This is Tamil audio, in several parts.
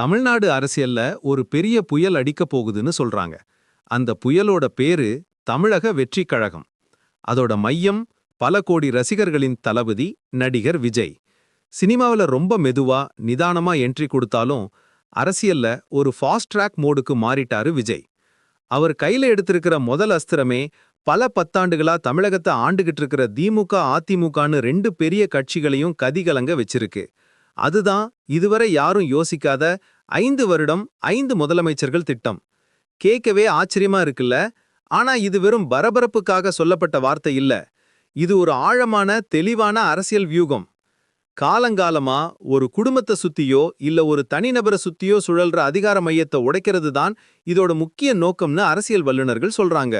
தமிழ்நாடு அரசியல்ல ஒரு பெரிய புயல் அடிக்கப் போகுதுன்னு சொல்றாங்க. அந்த புயலோட பேரு தமிழக வெற்றி கழகம். அதோட மையம் பல கோடி ரசிகர்களின் தளபதி நடிகர் விஜய். சினிமாவுல ரொம்ப மெதுவா நிதானமா என்ட்ரி கொடுத்தாலும் அரசியல்ல ஒரு ஃபாஸ்ட் ட்ராக் மோடுக்கு மாறிட்டாரு விஜய். அவர் கையில எடுத்திருக்கிற முதல் அஸ்திரமே பல பத்தாண்டுகளா தமிழகத்தை ஆண்டுகிட்டு இருக்கிற திமுக அதிமுகன்னு ரெண்டு பெரிய கட்சிகளையும் கதிகலங்க வச்சிருக்கு. அதுதான் இதுவரை யாரும் யோசிக்காத ஐந்து வருடம் ஐந்து முதலமைச்சர்கள் திட்டம். கேட்கவே ஆச்சரியமா இருக்குல்ல? ஆனா இது வெறும் பரபரப்புக்காக சொல்லப்பட்ட வார்த்தை இல்ல. இது ஒரு ஆழமான தெளிவான அரசியல் வியூகம். காலங்காலமா ஒரு குடும்பத்தை சுத்தியோ இல்ல ஒரு தனிநபரை சுத்தியோ சுழல்ற அதிகார மையத்தை உடைக்கிறது தான் இதோட முக்கிய நோக்கம்னு அரசியல் வல்லுநர்கள் சொல்றாங்க.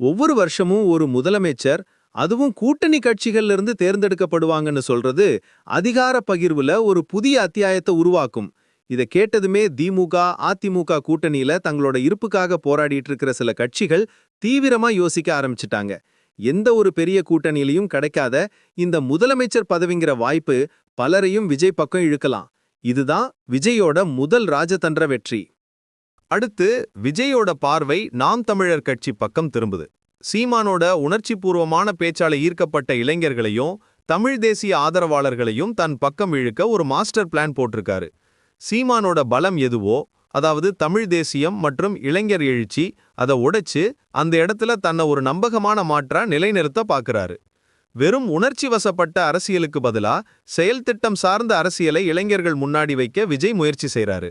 ஒவ்வொரு வருஷமும் ஒரு முதலமைச்சர் அதுவும் கூட்டணி கட்சிகள்ல இருந்து தேர்ந்தெடுக்கப்படுவாங்கன்னு சொல்றது அதிகார பகிர்வுல ஒரு புதிய அத்தியாயத்தை உருவாக்கும். இத கேட்டதுமே திமுக அதிமுக கூட்டணியில தங்களோட இருப்புக்காக போராடிட்டு இருக்கிற சில கட்சிகள் தீவிரமா யோசிக்க ஆரம்பிச்சிட்டாங்க. எந்த ஒரு பெரிய கூட்டணியிலையும் கிடைக்காத இந்த முதலமைச்சர் பதவிங்கிற வாய்ப்பு பலரையும் விஜய் பக்கம் இழுக்கலாம். இதுதான் விஜயோட முதல் ராஜதந்திர வெற்றி. அடுத்து விஜயோட பார்வை நாம் தமிழர் கட்சி பக்கம் திரும்புது. சீமானோட உணர்ச்சிபூர்வமான பேச்சால ஈர்க்கப்பட்ட இளைஞர்களையும் தமிழ் தேசிய ஆதரவாளர்களையும் தன் பக்கம் இழுக்க ஒரு மாஸ்டர் பிளான் போட்டிருக்காரு. சீமானோட பலம் எதுவோ அதாவது தமிழ் தேசியம் மற்றும் இளைஞர் எழுச்சி அதை உடைச்சு அந்த இடத்துல தன்னை ஒரு நம்பகமான மாற்றா நிலைநிறுத்த பார்க்கிறாரு வெறும் உணர்ச்சி வசப்பட்ட அரசியலுக்கு பதிலா செயல் திட்டம் சார்ந்த அரசியலை இளைஞர்கள் முன்னாடி வைக்க விஜய் முயற்சி செய்றாரு.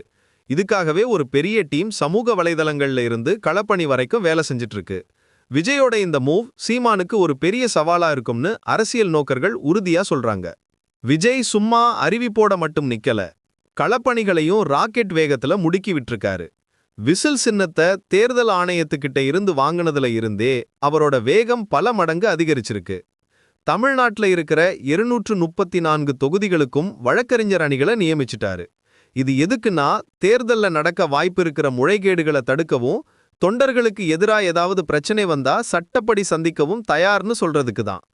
இதுக்காகவே ஒரு பெரிய டீம் சமூக வலைதளங்கள்ல இருந்து களப்பணி வரைக்கும் வேலை செஞ்சுட்டு இருக்கு விஜயோட இந்த மூவ் சீமானுக்கு ஒரு பெரிய சவாலா இருக்கும்னு அரசியல் நோக்கர்கள் உறுதியா சொல்றாங்க. விஜய் சும்மா அறிவிப்போட மட்டும் நிக்கல. களப்பணிகளையும் ராக்கெட் வேகத்துல முடுக்கி விட்டுருக்காரு. விசில் சின்னத்தை தேர்தல் ஆணையத்துக்கிட்ட இருந்து வாங்கினதுல இருந்தே அவரோட வேகம் பல மடங்கு அதிகரிச்சிருக்கு. தமிழ்நாட்டுல இருக்கிற இருநூற்று முப்பத்தி நான்கு தொகுதிகளுக்கும் வழக்கறிஞர் அணிகளை நியமிச்சிட்டாரு. இது எதுக்குன்னா தேர்தல்ல நடக்க வாய்ப்பு இருக்கிற முறைகேடுகளை தடுக்கவும் தொண்டர்களுக்கு எதிரா ஏதாவது பிரச்சனை வந்தா சட்டப்படி சந்திக்கவும் தயார்னு சொல்றதுக்கு தான்.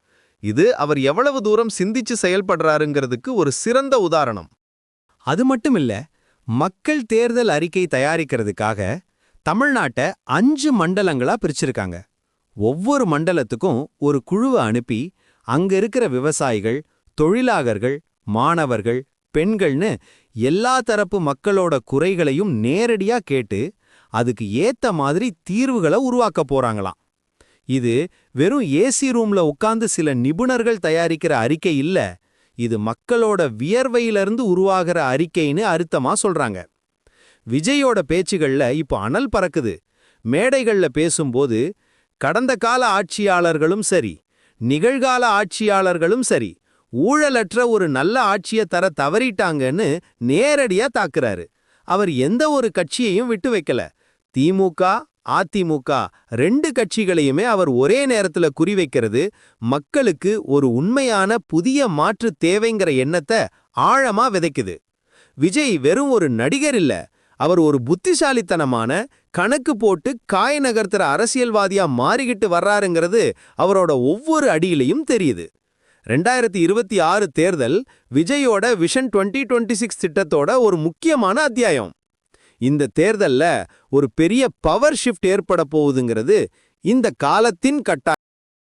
இது அவர் எவ்வளவு தூரம் சிந்திச்சு செயல்படுறாருங்கிறதுக்கு ஒரு சிறந்த உதாரணம். அது மட்டும் இல்ல மக்கள் தேர்தல் அறிக்கை தயாரிக்கிறதுக்காக தமிழ்நாட்டை அஞ்சு மண்டலங்களா பிரிச்சிருக்காங்க. ஒவ்வொரு மண்டலத்துக்கும் ஒரு குழுவை அனுப்பி அங்க இருக்கிற விவசாயிகள் தொழிலாளர்கள் மாணவர்கள் பெண்கள்னு எல்லா தரப்பு மக்களோட குறைகளையும் நேரடியா கேட்டு அதுக்கு ஏத்த மாதிரி தீர்வுகளை உருவாக்க போறாங்களாம். இது வெறும் ஏசி ரூம்ல உட்கார்ந்து சில நிபுணர்கள் தயாரிக்கிற அறிக்கை இல்ல இது மக்களோட வியர்வையிலிருந்து உருவாகிற அறிக்கைன்னு அர்த்தமா சொல்றாங்க. விஜயோட பேச்சுகள்ல இப்போ அனல் பறக்குது. மேடைகள்ல பேசும்போது கடந்த கால ஆட்சியாளர்களும் சரி நிகழ்கால ஆட்சியாளர்களும் சரி ஊழலற்ற ஒரு நல்ல ஆட்சியை தர தவறிட்டாங்கன்னு நேரடியா தாக்குறாரு. அவர் எந்த ஒரு கட்சியையும் விட்டு வைக்கல. திமுக அதிமுக ரெண்டு கட்சிகளையுமே அவர் ஒரே நேரத்துல குறிவைக்கிறது. மக்களுக்கு ஒரு உண்மையான புதிய மாற்று தேவைங்கிற எண்ணத்தை ஆழமா விதைக்குது. விஜய் வெறும் ஒரு நடிகர் இல்ல அவர் ஒரு புத்திசாலித்தனமான கணக்கு போட்டு காய நகர்த்துற அரசியல்வாதியா மாறிக்கிட்டு வர்றாருங்கிறது அவரோட ஒவ்வொரு அடியிலையும் தெரியுது. ரெண்டாயிரத்தி இருபத்தி ஆறு தேர்தல் விஜயோட விஷன் டுவெண்ட்டி டுவெண்ட்டி சிக்ஸ் திட்டத்தோட ஒரு முக்கியமான அத்தியாயம். இந்த தேர்தல்ல ஒரு பெரிய பவர் ஷிஃப்ட் ஏற்பட போகுதுங்கிறது இந்த காலத்தின் கட்டாயம்.